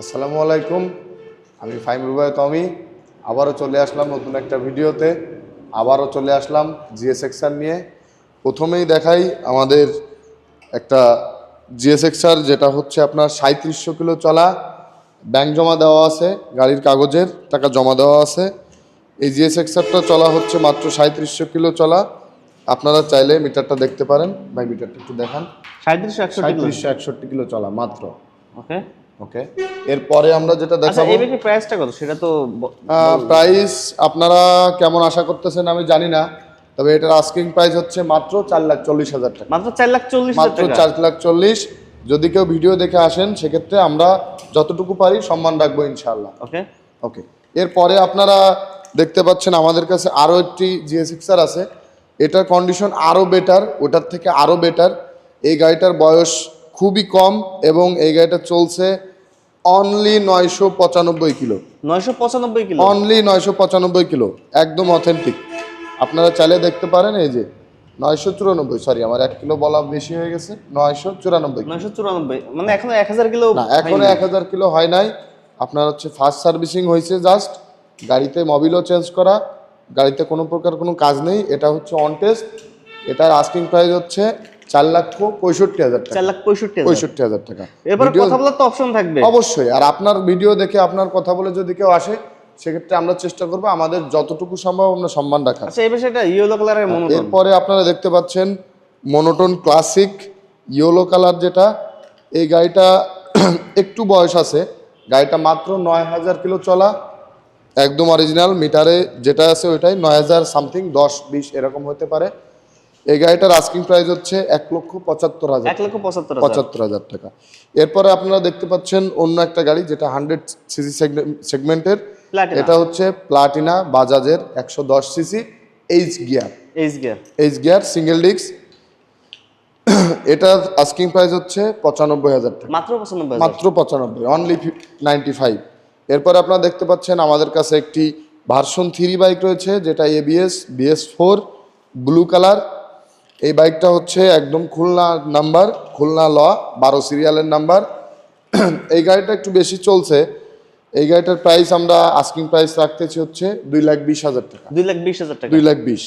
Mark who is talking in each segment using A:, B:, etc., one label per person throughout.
A: আসসালামু আলাইকুম। আমি ফাইম রুবায় তমি আবারও চলে আসলাম নতুন একটা ভিডিওতে। আবারও চলে আসলাম জিএস এক্সার নিয়ে। প্রথমেই দেখাই আমাদের একটা জিএস এক্সার যেটা হচ্ছে আপনার সাঁত্রিশশো কিলো চলা। ব্যাংক জমা দেওয়া আছে গাড়ির কাগজের টাকা জমা দেওয়া আছে। এই জিএস এক্সারটা চলা হচ্ছে মাত্র সাঁত্রিশশো কিলো চলা। আপনারা চাইলে মিটারটা দেখতে পারেন। ভাই মিটারটা একটু দেখান।
B: সাঁত্রিশশো
A: একষট্টি কিলো চলা মাত্র।
B: ওকে।
A: ওকে এরপরে আমরা যেটা
B: আচ্ছা
A: দেখাবো
B: ব্যাগের প্রাইসটা কত? সেটা তো
A: প্রাইস আপনারা কেমন আশা করতেছেন আমি জানি না তবে এটার আস্কিং প্রাইস হচ্ছে মাত্র চার লাখ চল্লিশ হাজার টাকা।
B: মাত্র চার লাখ চল্লিশ
A: মাত্র চার লাখ চল্লিশ। যদি কেউ ভিডিও দেখে আসেন সেক্ষেত্রে আমরা যতটুকু পারি সম্মান রাখব ইনশাআল্লাহ।
B: ওকে
A: ওকে এরপরে আপনারা দেখতে পাচ্ছেন আমাদের কাছে আরও একটি জিএসএক্সার আছে। এটার কন্ডিশন আরও বেটার ওটার থেকে আরও বেটার এই গাড়িটার বয়স খুবই কম এবং এই গাড়িটা চলছে অনলি নয়শো পঁচানব্বই কিলো।
B: নয়শো পঁচানব্বই কিলো?
A: অনলি নয়শো পঁচানব্বই কিলো। একদম অথেন্টিক আপনারা চাইলে দেখতে পারেন এই যে নয়শো চুরানব্বই সরি আমার এক কিলো বলা বেশি হয়ে গেছে নয়শো চুরানব্বই
B: নয়শো চুরানব্বই মানে এখনও এক হাজার কিলো
A: না এখনও এক হাজার কিলো হয় নাই। আপনার হচ্ছে ফার্স্ট সার্ভিসিং হয়েছে জাস্ট গাড়িতে মবিলও চেঞ্জ করা। গাড়িতে কোনো প্রকার কোনো কাজ নেই। এটা হচ্ছে অন টেস্ট এটার আস্কিং প্রাইস হচ্ছে চার লক্ষ পঁয়ষট্টি হাজার টাকা।
B: চার লাখ পঁয়ষট্টি
A: পঁয়ষট্টি হাজার টাকা।
B: এরপর কথা বলার তো অপশন থাকবে।
A: অবশ্যই। আর আপনার ভিডিও দেখে আপনার কথা বলে যদি কেউ আসে সেক্ষেত্রে আমরা চেষ্টা করব আমাদের যতটুকু সম্ভব আমরা সম্মান
B: আচ্ছা এই বিষয়টা ইয়েলো কালারের মনোটন
A: এরপরে আপনারা দেখতে পাচ্ছেন মনোটোন ক্লাসিক ইয়েলো কালার যেটা এই গাড়িটা একটু বয়স আছে। গাড়িটা মাত্র নয় হাজার কিলো চলা একদম অরিজিনাল মিটারে যেটা আছে ওইটাই নয় হাজার সামথিং দশ বিশ এরকম হতে পারে। এই গাড়িটার আস্কিং প্রাইস হচ্ছে এক লক্ষ পঁচাত্তর হাজার
B: এক লক্ষ পঁচাত্তর
A: পঁচাত্তর হাজার টাকা। এরপরে আপনারা দেখতে পাচ্ছেন অন্য একটা গাড়ি যেটা হান্ড্রেড সিসি সেগমেন্টের এটা হচ্ছে প্লাটিনা বাজাজের একশো দশ CC H gear
B: H gear
A: H gear single disc এটার আস্কিং প্রাইস হচ্ছে পঁচানব্বই হাজার টাকা।
B: মাত্র পঁচানব্বই
A: মাত্র পঁচানব্বই অনলি নাইনটি ফাইভ এরপর আপনারা দেখতে পাচ্ছেন আমাদের কাছে একটি ভার্সন থ্রি বাইক রয়েছে যেটা ABS BS four blue colour এই বাইকটা হচ্ছে একদম খুলনা নাম্বার খুলনা ল বারো সিরিয়ালের নাম্বার। এই গাড়িটা একটু বেশি চলছে। এই গাড়িটার প্রাইস আমরা আস্কিং প্রাইস রাখতেছি হচ্ছে দুই লাখ বিশ হাজার টাকা।
B: দুই লাখ বিশ হাজার টাকা।
A: দুই লাখ বিশ।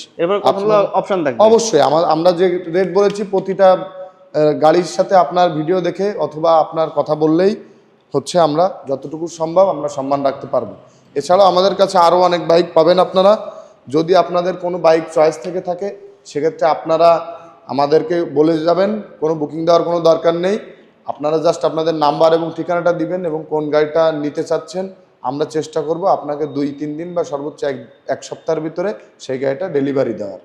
B: অপশন থাকবে।
A: অবশ্যই আমার আমরা যে রেট বলেছি প্রতিটা গাড়ির সাথে আপনার ভিডিও দেখে অথবা আপনার কথা বললেই হচ্ছে আমরা যতটুকু সম্ভব আমরা সম্মান রাখতে পারব। এছাড়াও আমাদের কাছে আরও অনেক বাইক পাবেন আপনারা। যদি আপনাদের কোনো বাইক চয়েস থেকে থাকে সেক্ষেত্রে আপনারা আমাদেরকে বলে যাবেন, কোনো বুকিং দেওয়ার কোনো দরকার নেই। আপনারা জাস্ট আপনাদের নাম্বার এবং ঠিকানাটা দিবেন এবং কোন গাড়িটা নিতে চাচ্ছেন, আমরা চেষ্টা করব আপনাকে দুই, তিন দিন বা সর্বোচ্চ এক এক সপ্তাহের ভিতরে সেই গাড়িটা ডেলিভারি দেওয়ার।